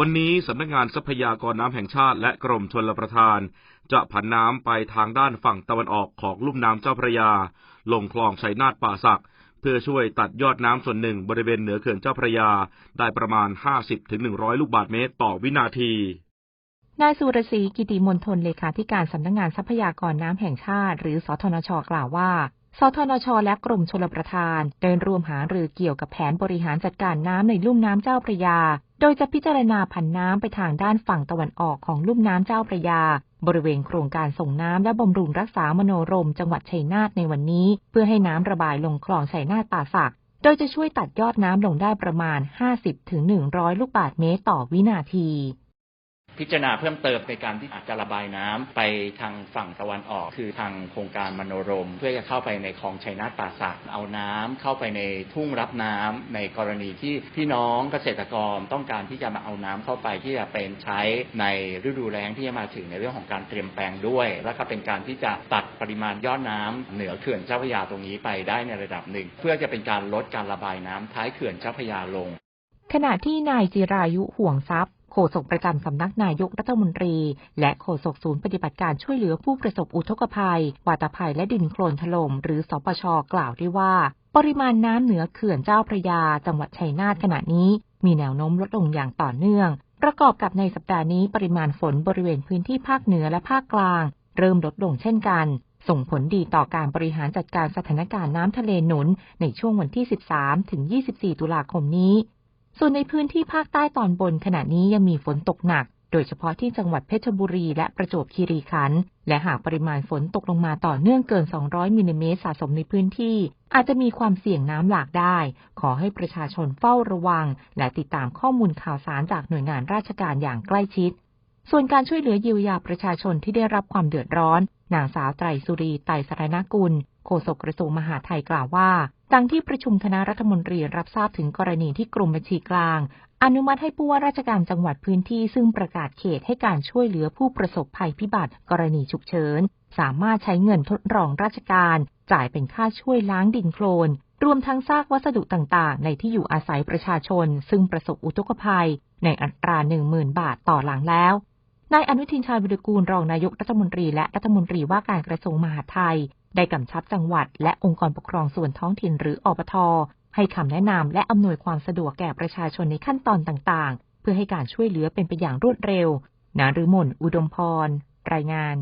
วันนี้สำนักงานทรัพยากรน้ำแห่งชาติและกรมชลประทาน จะผันน้ำไปทางด้านฝั่งตะวันออกของลุ่มน้ำเจ้าพระยา ลงคลองชัยนาทป่าสัก เพื่อช่วยตัดยอดน้ำส่วนหนึ่งบริเวณเหนือเขื่อนเจ้าพระยา ได้ประมาณ 50-100 ลูกบาศก์เมตรต่อวินาทีนายสุรศรีกิติมนทนเลขาธิการสำนักงานทรัพยากรน้ำแห่งชาติ หรือสทนช กล่าวว่า สทนช และกรมชลประทาน เดินรวมหารือเกี่ยวกับแผนบริหารจัดการน้ำในลุ่มน้ำเจ้าพระยา โดยจะพิจารณาผันน้ำไปทางด้านฝั่งตะวันออกของลุ่มน้ำเจ้าพระยา บริเวณโครงการส่งน้ำและบำรุงรักษามโนรม จังหวัดชัยนาทในวันนี้ เพื่อให้น้ำระบายลงคลองชัยนาทป่าสัก โดยจะช่วยตัดยอดน้ำลงได้ประมาณ 50-100 ลูกบาศก์เมตรต่อวินาที พิจารณาเพิ่มเติมในการที่อาจจะระบายน้ำไปทางฝั่งตะวันออก คือทางโครงการมโนรม เพื่อจะเข้าไปในคลองชัยนาทป่าสักเอาน้ำเข้าไปในทุ่งรับน้ำในกรณีที่พี่น้องเกษตรกรต้องการที่จะมาเอาน้ำเข้าไปที่จะเป็นใช้ในฤดูแล้งที่จะมาถึงในเรื่องของการเตรียมแปลงด้วย และก็เป็นการที่จะตัดปริมาณยอดน้ำเหนือเขื่อนเจ้าพระยาตรงนี้ไปได้ในระดับหนึ่ง เพื่อจะเป็นการลดการระบายน้ำท้ายเขื่อนเจ้าพระยาลง ขณะที่นายจิรายุห่วงทรัพย์ โฆษกประจำสำนักนายกรัฐมนตรี และโฆษกศูนย์ปฏิบัติการช่วยเหลือผู้ประสบอุทกภัย วาตภัยและดินโคลนถล่มหรือสปชกล่าวด้วยว่า ปริมาณน้ำเหนือเขื่อนเจ้าพระยา จังหวัดชัยนาทขณะนี้ มีแนวโน้มลดลงอย่างต่อเนื่อง ประกอบกับในสัปดาห์นี้ปริมาณฝนบริเวณพื้นที่ภาคเหนือและภาคกลาง เริ่มลดลงเช่นกันส่งผลดีต่อการบริหารจัดการสถานการณ์น้ำทะเลหนุน ในช่วงวันที่ 13 ถึง 24 ตุลาคมนี้ ส่วนในพื้นที่ภาคใต้ตอนบนขณะนี้ยังมีฝนตกหนัก โดยเฉพาะที่จังหวัดเพชรบุรีและประจวบคีรีขันธ์และหากปริมาณฝนตกลงมาต่อเนื่องเกิน 200มิลลิเมตรสะสมในพื้นที่ อาจจะมีความเสี่ยงน้ำหลากได้ ขอให้ประชาชนเฝ้าระวัง และติดตามข้อมูลข่าวสารจากหน่วยงานราชการอย่างใกล้ชิด ส่วนการช่วยเหลือเยียวยาประชาชนที่ได้รับความเดือดร้อนนางสาวไตรสุรีไตรสรณกุลโฆษกกระทรวงมหาดไทยกล่าวว่า ดังที่ประชุมคณะรัฐมนตรีรับทราบถึงกรณีที่กรมบัญชีกลาง อนุมัติให้ผู้ว่าราชการจังหวัดพื้นที่ซึ่งประกาศเขตให้การช่วยเหลือผู้ประสบภัยพิบัติกรณีฉุกเฉิน สามารถใช้เงินทดรองราชการ จ่ายเป็นค่าช่วยล้างดินโคลน รวมทั้งซากวัสดุต่างๆ ในที่อยู่อาศัยประชาชน ซึ่งประสบอุทกภัย ในอัตรา10,000 บาทต่อหลังแล้วนายอนุทินชาญวิรุกูลรองนายกรัฐมนตรีและรัฐมนตรีว่าการกระทรวงมหาดไทย ได้กำชับจังหวัด และองค์กรปกครองส่วนท้องถิ่นหรืออบทให้คำแนะนำและอำนวยความสะดวกแก่ประชาชนในขั้นตอนต่างๆ เพื่อให้การช่วยเหลือเป็นไปอย่างรวดเร็ว นาฤมนอุดมพร รายงาน